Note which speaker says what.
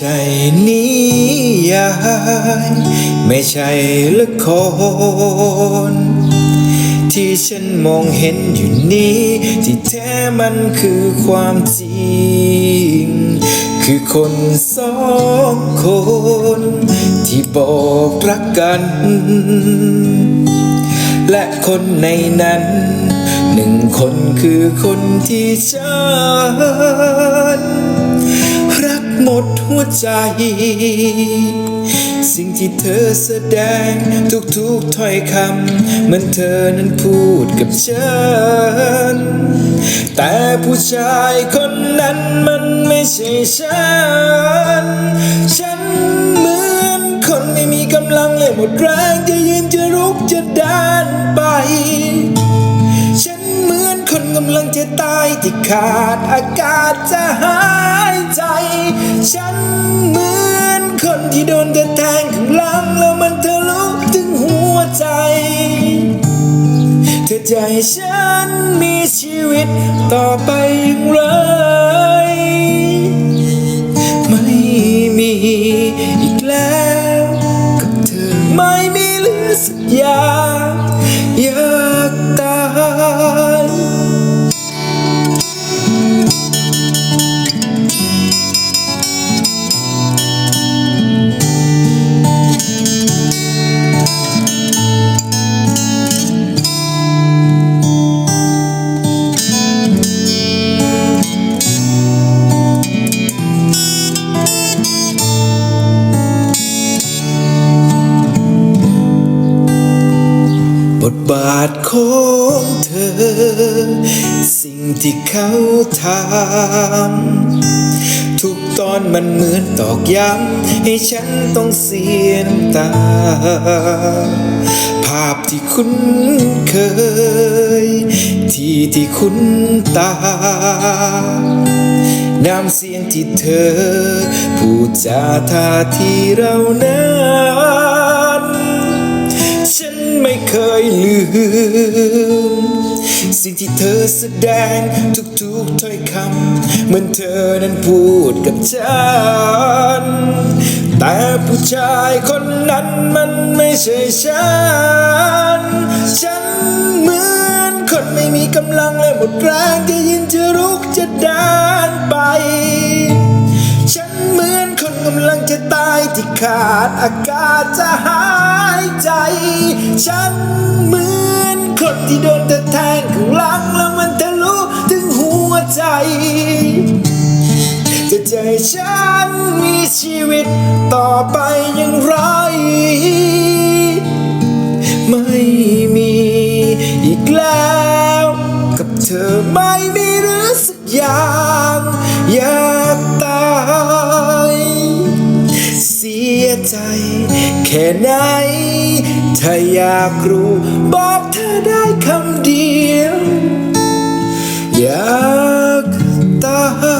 Speaker 1: ช่นิยายไม่ใช่ละคร ที่ฉันมองเห็นอยู่นี้ ที่แท้มันคือความจริง คือคนสองคน ที่บอกรักกัน และคนในนั้น หนึ่งคนคือคนที่ฉัน ดหัวใจ สิ่งที่เธอแสดงทุกๆถ้อยคำเหมือนเธอนั้นพูดกับฉัน แต่ผู้ชายคนนั้นมันไม่ใช่ฉัน ฉันเหมือนคนไม่มีกำลังเลยหมดแรงจะยืนจะลุกจะเดินไป คนกำลังจะตายที่ขาดอากาศจะหายใจ ฉันเหมือนคนที่โดนกระแทงข้างหลังแล้วมันทะลุถึงหัวใจ เธอจะให้ฉันมีชีวิตต่อไปอย่างไร ไม่มี บาทของเธอ สิ่งที่เขาทำทุกตอนมันเหมือนตอกย้ำให้ฉันต้องเสียน้ำตา ภาพที่คุ้นเคย ที่ที่คุ้นตาน้ำเสียงที่เธอ พูดจาท่าที่เรานั้นฉัน ไม่เคยลืม สิ่งที่เธอแสดงทุกๆถ้อยคำเหมือนเธอนั้นพูดกับฉัน แต่ผู้ชายคนนั้นมันไม่ใช่ฉัน ฉันเหมือนคนไม่มีกำลังและหมดแรงจะยืนจะลุกจะเดินไป ฉันเหมือนคนกำลังจะตายที่ขาดอากาศจะหาย ใจ ฉันเหมือนคนที่โดนตะแทงข้างหลังแล้วมันทะลุถึงหัวใจจะใจฉันมีชีวิตต่อไปอย่างไร ไม่มีอีกแล้ว กับเธอไม่มีหรือสักอย่าง แค่ไหน ถ้าอยากรู้บอกเธอได้คำเดียว อยากตาย